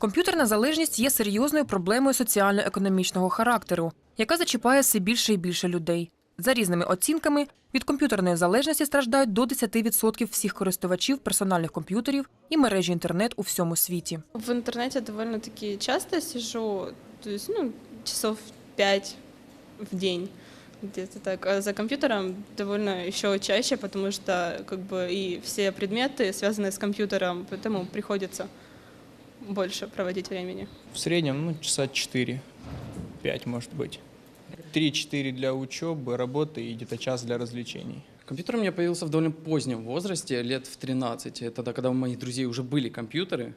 Комп'ютерна залежність є серйозною проблемою соціально-економічного характеру, яка зачіпає все більше і більше людей. За різними оцінками, від комп'ютерної залежності страждають до 10% всіх користувачів персональних комп'ютерів і мережі інтернет у всьому світі. В интернете довольно-таки часто сижу, то есть, ну, часов пять в день. Где-то так. А за компьютером довольно еще чаще, потому что как бы и все предметы связаны с компьютером, поэтому приходится больше проводить времени. В среднем, ну, часа 4-5, может быть. 3-4 для учебы, работы и где-то час для развлечений. Компьютер у меня появился в довольно позднем возрасте, лет в 13. Это тогда, когда у моих друзей уже были компьютеры,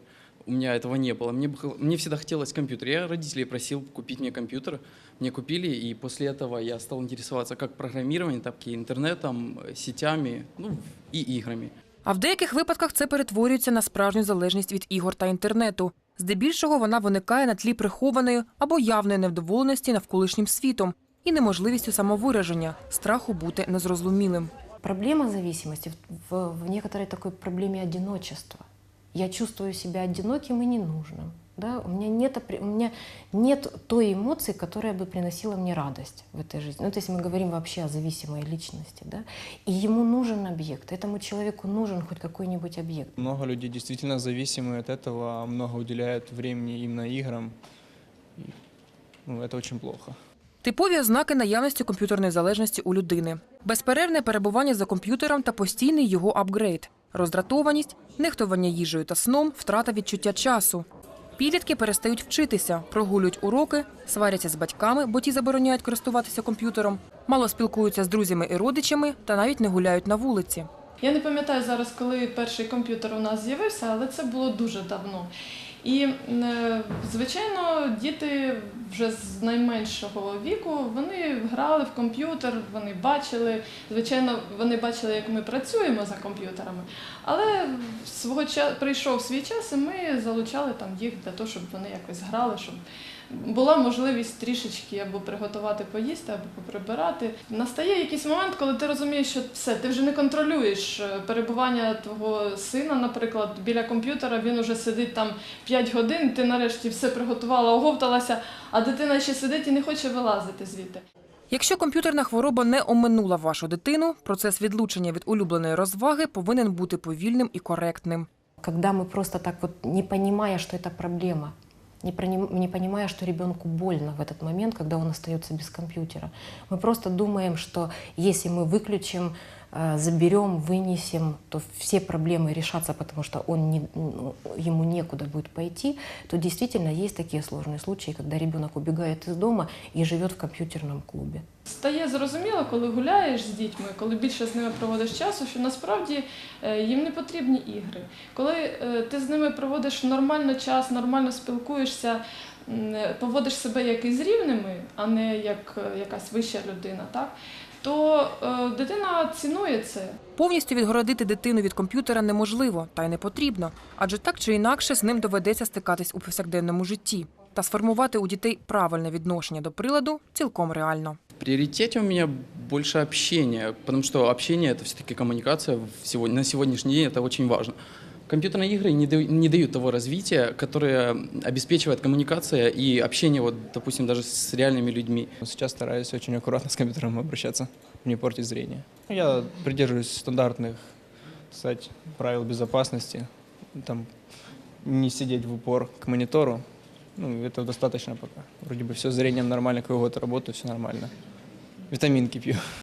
у меня этого не было. Мне, мне всегда хотелось компьютер. Я родителей просил купить мне компьютер. Мне купили, и после этого я стал интересоваться как программированием, так и интернетом, сетями ну, и играми. А в деяких випадках це перетворюється на справжню залежність від ігор та інтернету. Здебільшого вона виникає на тлі прихованої або явної невдоволеності навколишнім світом і неможливістю самовираження, страху бути незрозумілим. Проблема зависимости в, в, некоторой такой проблеме одиночества. Я чувствую себя одиноким и ненужным. Да? У, меня нет, опре- у меня нет той эмоции, которая бы приносила мне радость в этой жизни. Ну, то есть мы говорим вообще о зависимой личности. Да? И ему нужен объект, этому человеку нужен хоть какой-нибудь объект. Много людей действительно зависимы от этого, а много уделяют времени именно играм. И, ну, это очень плохо. Типові ознаки наявності комп'ютерної залежності у людини: безперервне перебування за комп'ютером та постійний його апгрейд, роздратованість, нехтування їжею та сном, втрата відчуття часу. Підлітки перестають вчитися, прогулюють уроки, сваряться з батьками, бо ті забороняють користуватися комп'ютером, мало спілкуються з друзями і родичами та навіть не гуляють на вулиці. Я не пам'ятаю зараз, коли перший комп'ютер у нас з'явився, але це було дуже давно. І, е, звичайно, діти вже з найменшого віку вони грали в комп'ютер, вони бачили. Звичайно, вони бачили, як ми працюємо за комп'ютерами. Але свого часу прийшов свій час, і ми залучали там їх для того, щоб вони якось грали, щоб була можливість трішечки або приготувати поїсти, або поприбирати. Настає якийсь момент, коли ти розумієш, що все, ти вже не контролюєш е, перебування твого сина, наприклад, біля комп'ютера, він уже сидить там 5 годин, ти нарешті все приготувала, оговталася, а дитина ще сидить і не хоче вилазити звідти. Якщо комп'ютерна хвороба не оминула вашу дитину, процес відлучення від улюбленої розваги повинен бути повільним і коректним. Когда мы просто так вот, не понимая, что это проблема, не, проним- не понимая, что ребенку больно в этот момент, когда он остается без компьютера, мы просто думаем, что если мы выключим, э, заберем, вынесем, то все проблемы решатся, потому что он не, ну, ему некуда будет пойти, то действительно есть такие сложные случаи, когда ребенок убегает из дома и живет в компьютерном клубе. Стає зрозуміло, коли гуляєш з дітьми, коли більше з ними проводиш часу, що насправді е, їм не потрібні ігри. Коли е, ти з ними проводиш нормально час, нормально спілкуєшся, м, е, поводиш себе як із рівними, а не як е, якась вища людина, так? то е, дитина цінує це. Повністю відгородити дитину від комп'ютера неможливо та й не потрібно, адже так чи інакше з ним доведеться стикатись у повсякденному житті. Та сформувати у дітей правильне відношення до приладу цілком реально. В приоритете у меня больше общение, потому что общение это все-таки коммуникация сегодня, на сегодняшний день это очень важно. Компьютерные игры не дают, не дают того развития, которое обеспечивает коммуникация и общение, вот, допустим, даже с реальными людьми. Сейчас стараюсь очень аккуратно с компьютером обращаться, не портить зрение. Я придерживаюсь стандартных, кстати, правил безопасности. Там не сидеть в упор к монитору. Ну, этого достаточно пока. Вроде бы все с зрением нормально, круглгод работаю, все нормально. Витаминки пью.